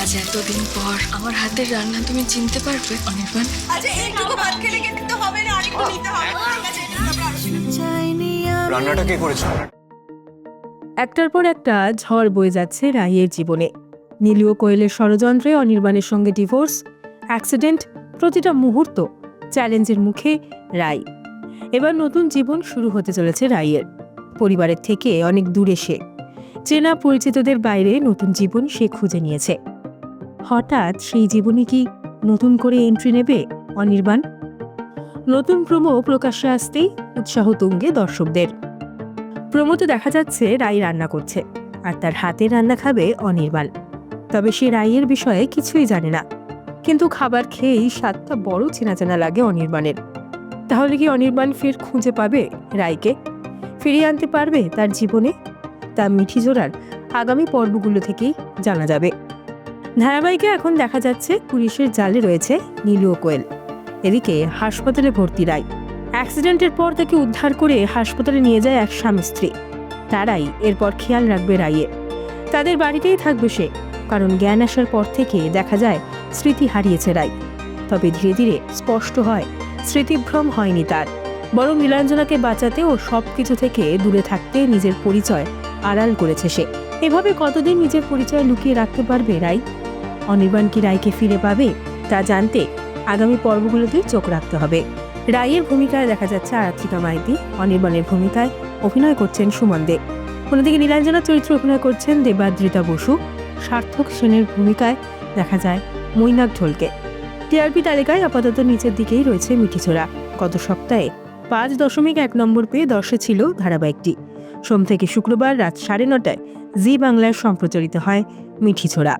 আজ এতদিন পর আমার হাতের রান্না তুমি চিনতে পারবে অনির্বাণ। আচ্ছা এইটুকু ভাত খেলে কিন্তু হবে না আরেকটু নিতে হবে। ঠিক আছে এটা আমরা রান্নাটা কে করেছে? একটার পর একটা ঝড় বয়ে যাচ্ছে রাইয়ের জীবনে। নীলীয় কোয়েলের ষড়যন্ত্রে অনির্বাণের সঙ্গে ডিভোর্স অ্যাক্সিডেন্ট প্রতিটা মুহূর্ত চ্যালেঞ্জের মুখে রাই এবার নতুন জীবন শুরু হতে চলেছে রাইয়ের পরিবারের থেকে অনেক দূরে সে। চেনা পরিচিতদের বাইরে নতুন জীবন সে খুঁজে নিয়েছে। হঠাৎ সেই জীবনে কি নতুন করে এন্ট্রি নেবে অনির্বাণ? নতুন প্রোমো প্রকাশ্যে আসতেই উৎসাহ তুঙ্গে দর্শকদের। প্রমোতে দেখা যাচ্ছে রাই রান্না করছে আর তার হাতে রান্না খাবে অনির্বাণ। তবে সে রাইয়ের বিষয়ে কিছুই জানে না। কিন্তু খাবার খেয়েই স্বাদটা বড় চেনা চেনা লাগে অনির্বাণের। তাহলে কি অনির্বাণ ফের খুঁজে পাবে রাইকে? ফিরিয়ে আনতে পারবে তার জীবনে? তা মিঠি জোড়ার আগামী পর্বগুলো থেকেই জানা যাবে। ধারাবাহিকে এখন দেখা যাচ্ছে পুলিশের জালে রয়েছে নীলু ও কোয়েল। এদিকে হাসপাতালে ভর্তি রায়। অ্যাক্সিডেন্টের পর তাকে উদ্ধার করে হাসপাতালে নিয়ে যায় এক স্বামী স্ত্রী। তারাই এরপর খেয়াল রাখবে রাইয়ের তাদের বাড়িতেই থাকবে সে, কারণ জ্ঞান আসার পর থেকে দেখা যায় স্মৃতি হারিয়েছে রাই তবে ধীরে ধীরে স্পষ্ট হয়, স্মৃতিভ্রম হয়নি তার। বরং নীলাঞ্জনাকে বাঁচাতে ও সব কিছু থেকে দূরে থাকতে নিজের পরিচয় আড়াল করেছে সে। এভাবে কতদিন নিজের পরিচয় লুকিয়ে রাখতে পারবে রাই অনির্বাণ কি রায়কে ফিরে পাবে তা জানতে আগামী পর্বগুলোতে চোখ রাখতে হবে। রায়ের ভূমিকায় দেখা যাচ্ছে আরাত্রিকা মাইতি, অনির্বাণের ভূমিকায় অভিনয় করছেন সুমন দে। অন্যদিকে নীলাঞ্জনার চরিত্রে অভিনয় করছেন দেবাদ্রিতা বসু। সার্থক সেনের ভূমিকায় দেখা যায় মৈনাক ঢোলকে। টিআরপি তালিকায় আপাতত নিচের দিকেই রয়েছে মিঠিছোড়া গত সপ্তাহে পাঁচ দশমিক এক নম্বর পেয়ে দর্শে ছিল ধারাবাহিকটি। সোম থেকে শুক্রবার রাত সাড়ে নটায় জি বাংলায় সম্প্রচারিত হয় মিঠিছোড়া